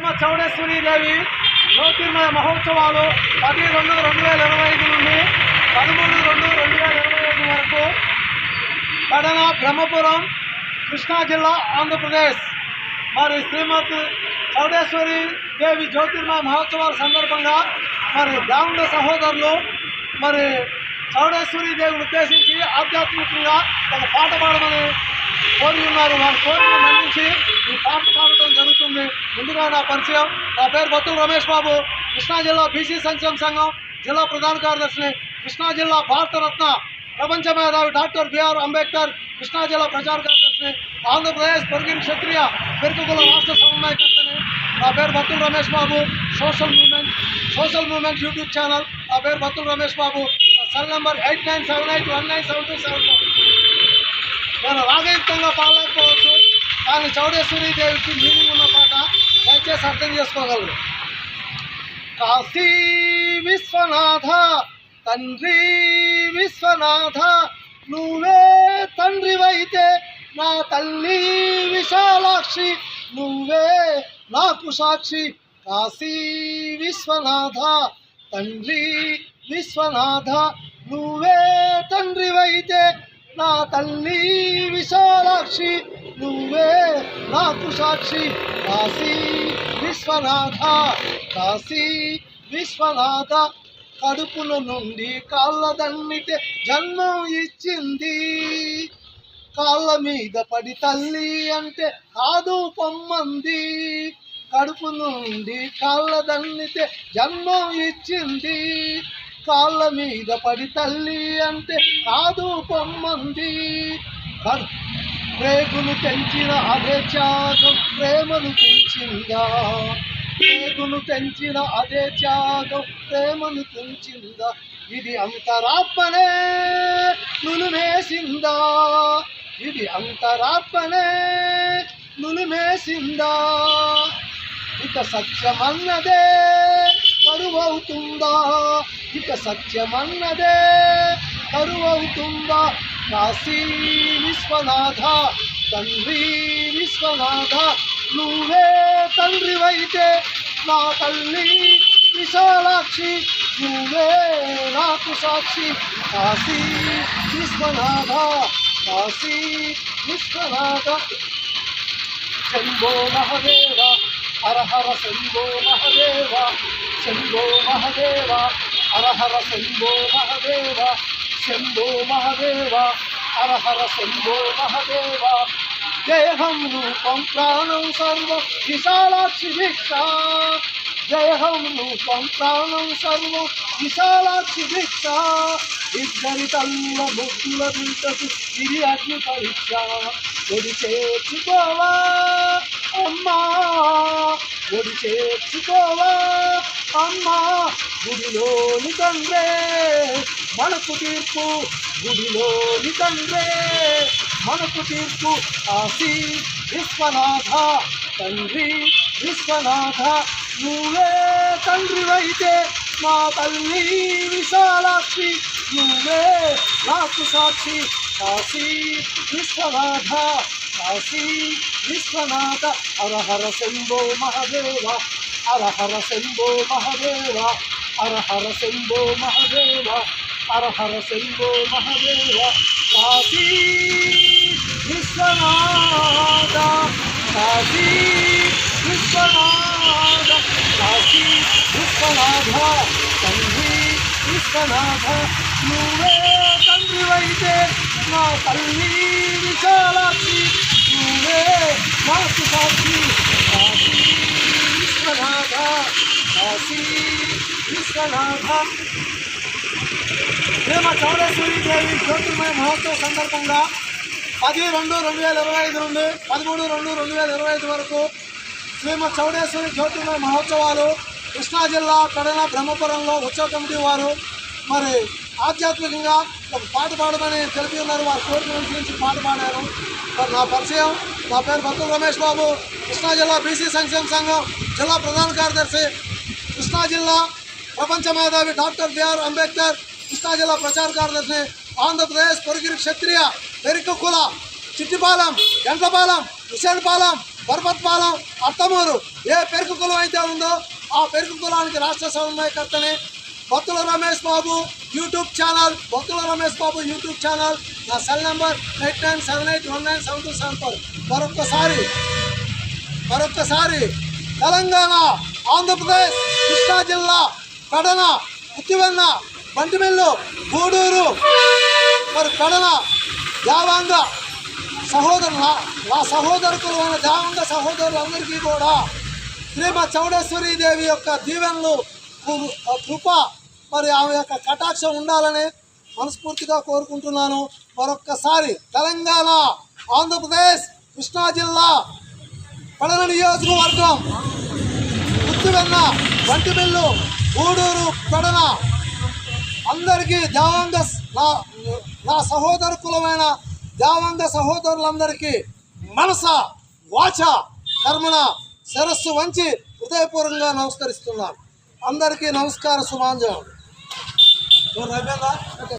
శ్రీమద్ చౌడేశ్వరి దేవి జ్యోతిర్మయ మహోత్సవాలు పది రెండు రెండు వేల ఇరవై ఐదు నుండి పదమూడు రెండు రెండు వేల ఇరవై ఐదు వరకు. కడన బ్రహ్మపురం కృష్ణా జిల్లా ఆంధ్రప్రదేశ్. మరి శ్రీమతి చౌడేశ్వరి దేవి జ్యోతిర్మయ మహోత్సవాల సందర్భంగా మరి బ్రాహ్మణ సహోదరులు మరి చౌడేశ్వరి దేవిని ఉద్దేశించి ఆధ్యాత్మికంగా ఒక పాట పాడమని కోరి ఉన్నారు. వారి కోరికను మన్నించి ఈ పాట పాడటం జరుగుతుంది. ముందుగా నా పరిచయం. నా పేరు బత్తుల రమేష్ బాబు. కృష్ణా జిల్లా బీసీ సంక్షేమ సంఘం జిల్లా ప్రధాన కార్యదర్శిని కృష్ణా జిల్లా భారతరత్న ప్రపంచ మేధావి డాక్టర్ బిఆర్ అంబేద్కర్ కృష్ణా జిల్లా ప్రచార కార్యదర్శిని ఆంధ్రప్రదేశ్ పొరిగిరి క్షత్రియ పెరుగుకుల రాష్ట్ర సమన్వయకర్తని. నా పేరు Battula Ramesh Babu. Social movement social movement YouTube channel. నా పేరు బత్తుల రమేష్ బాబు. నా cell number eight nine seven eight one nine seven two seven four. నేను రాగయుక్తంగా పాడలేకపోవచ్చు కానీ చౌడేశ్వరి దేవికి మీనింగ్ ఉన్న పాట దయచేసి అర్థం చేసుకోగలరు. కాశీ విశ్వనాథ తండ్రి విశ్వనాథ నువ్వే తండ్రివైతే నా తల్లి విశాలాక్షి నువ్వే నాకు సాక్షి. కాశీ విశ్వనాథ తండ్రి విశ్వనాథ నువ్వే తండ్రివైతే నా తల్లి విశాలాక్షి నువ్వే నాకు సాక్షి కాశీ విశ్వనాథ కాశీ విశ్వనాథ. కడుపుల నుండి కాళ్ళ దన్నితే జన్మం ఇచ్చింది. కాళ్ళ మీద పడి తల్లి అంటే కాదు పొమ్మంది. కడుపు నుండి కాళ్ళ దన్నితే జన్మం ఇచ్చింది. కాళ్ళ మీద పడి తల్లి అంటే కాదు పొమ్మంది. కడు తెంచిన అదే త్యాగం ప్రేమను తెంచిందా? ప్రేగును తెంచిన అదే త్యాగం ప్రేమను తెంచిందా? ఇది అంతరాత్మనే నులుమేసిందా ఇది అంతరాత్మనే నులుమేసిందా ఇక సత్యమన్నదే కరువవుతుందా ఇక సత్యమన్నదే కరువవుతుందా? కాశీ విశ్వనాథ తండ్రి విశ్వనాథ నువ్వే తండ్రివైతే నా తల్లి విశాలాక్షి నువ్వే నాకు సాక్షి. కాశీ విశ్వనాథ కాశీ విశ్వనాథ. శంభో మహదేవ హర హర శంభో మహదేవ శంభో మహదేవ. హర హర శంభో మహదేవ శంభో మహదేవ హర హర శంభో మహదేవ. జయహం రూపం ప్రాణం సర్వం విశాలాక్షి భిక్ష. జయహం రూపం ప్రాణం సర్వం విశాలాక్షి భిక్ష. ఇద్దరి తల్ల ముగ్గుల బిడ్డకు ఇది అగ్ని పరీక్ష. ఒడి చేర్చుకోవా అమ్మా. ఒడి చేర్చుకోవా? అమ్మా గుడిలోని తండ్రే మనకు తీర్పు. గుడిలోని తండ్రే మనకు తీర్పు. ఆసి విశ్వనాథ తండ్రి విశ్వనాథ నువ్వే తండ్రివైతే మా తల్లి విశాలాక్షి నువ్వే నాకు సాక్షి. కాశీ విశ్వనాథ కాశీ విశ్వనాథ హర శంభో మహదేవ హర శంభో మహదేవ హర శంభో మహదేవ హర హర శంభో మహదేవ కాశీ విశ్వనాథ కాశీ విశ్వనాథ కాశీ విశ్వనాథ తండ్రి విశ్వనాథ నువ్వే తండ్రివైతే నా తల్లి విశాలాక్షి నువ్వే మాకు సాక్షి కాశీ విశ్వనాథ కాశీ విశ్వనాథ ప్రేమ చౌడేశ్వరి దేవి జ్యోతిర్మయ మహోత్సవ సందర్భంగా పది రెండు రెండు వేల ఇరవై ఐదు నుండి పదమూడు రెండు రెండు వేల ఇరవై ఐదు వరకు శ్రీమద్ చౌడేశ్వరి జ్యోతిర్మయ మహోత్సవాలు కృష్ణా జిల్లా కడన బ్రహ్మపురంలో ఉత్సవ కమిటీ వారు మరి ఆధ్యాత్మికంగా పాట పాడమని తెలిపి ఉన్నారు. వారి కోరిక నుంచి పాట పాడారు. నా పరిచయం నా పేరు భక్తుల రమేష్ బాబు. కృష్ణా జిల్లా బీసీ సంక్షేమ సంఘం జిల్లా ప్రధాన కార్యదర్శి. కృష్ణా జిల్లా ప్రపంచ మేధావి డాక్టర్ బిఆర్ అంబేద్కర్. కృష్ణా జిల్లా ప్రచార కార్యదర్శి ఆంధ్రప్రదేశ్ పొరిగిరి క్షత్రియ పెరుకు చిట్టిపాలెం గంటపాలెం హుసేన్పాలెం పర్వత్పాలెం అత్తమూరు. ఏ పెరుకు కులం అయితే ఉందో ఆ పెరుకు కులానికి రాష్ట్ర సమన్వయకర్తని భక్తుల Ramesh Babu YouTube channel Bokkala Ramesh Babu YouTube channel. నా cell number eight nine seven eight one nine seven two seven four. మరొక్కసారి మరొక్కసారి తెలంగాణ ఆంధ్రప్రదేశ్ కృష్ణా జిల్లా కడన ఉత్తివెన్న బంటిమిల్లు గూడూరు మరి కడన యావాంగ సహోదరుల నా సహోదరుకులు ఉన్న దేవంగ సహోదరులందరికీ కూడా శ్రీమద్ చౌడేశ్వరి దేవి యొక్క దీవెనలు కృప మరి ఆమె యొక్క కటాక్షం ఉండాలని మనస్ఫూర్తిగా కోరుకుంటున్నాను. మరొక్కసారి తెలంగాణ ఆంధ్రప్రదేశ్ కృష్ణా జిల్లా పడన నియోజకవర్గం గుత్తివెన్న వంటిమిల్లు గూడూరు పడన అందరికీ దేవాంగ నా నా సహోదర కులమైన దేవాంగ సహోదరులందరికీ మనస వాచ కర్మణ శిరస్సు వంచి హృదయపూర్వకంగా నమస్కరిస్తున్నాను. అందరికీ నమస్కార তোর হবে